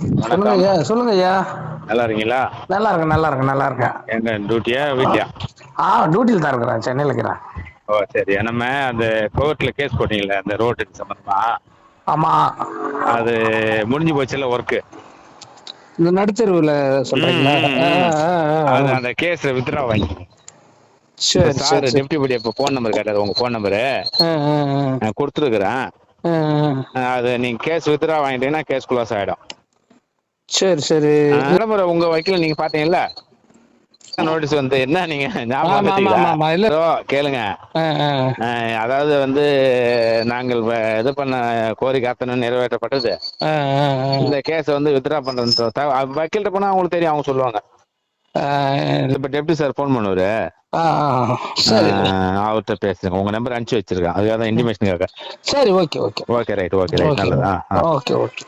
சொல்லுங்க ஐயா சொல்லுங்க ஐயா நல்லா இருக்கீங்களா நல்லா இருக்கேன் நல்லா இருக்கேன் நல்லா இருக்கேன் எங்க டியூட்டியா வீட்லயா? ஆ டியூட்டியில் தான் இருக்கிறேன் சென்னையில் இருக்கிறேன். ஓ சரி. நம்ம அந்த கோர்ட்ல கேஸ் போட்டீங்களே அந்த ரோடு சம்பந்தமா? ஆமாம் அது முடிஞ்சு போச்சுல ஒர்க்கு இந்த நடுத்தெருவில் சொல்கிறீங்களா அது அந்த கேஸ் வித்ரா வாங்கி சரி சார் டெப்டி படி இப்போ ஃபோன் நம்பர் கேட்டாரு உங்க ஃபோன் நம்பரு. நான் கொடுத்துருக்குறேன். அது நீங்க கேஸ் வித்ரா வாங்கிட்டீங்கன்னா கேஸ் குளாஸ் ஆயிடும். சரி சரி. நடைமுறை உங்க வக்கீல நீங்க பாத்தீங்கல்ல? நோட்டீஸ் வந்து என்ன நீங்க ஞாபகம் கேளுங்க. அதாவது வந்து நாங்கள் இது பண்ண கோரிக்கை அத்தனை நிறைவேற்றப்பட்டது. இந்த கேஸ் வந்து வித்ரா பண்றது வக்கீல்கிட்ட போனா அவங்களுக்கு தெரியும் அவங்க சொல்லுவாங்க. இப்ப டெப்டி சார் ஃபோன் பண்ணுவாரு. அவர்கிட்ட பேசுங்க. உங்க நம்பர் அனுப்பிச்சு வச்சிருக்கேன். அதுக்காக தான் இன்டிமேஷனுக்காக சரி okay okay. Okay right okay right நல்லது ஓகே ஓகே.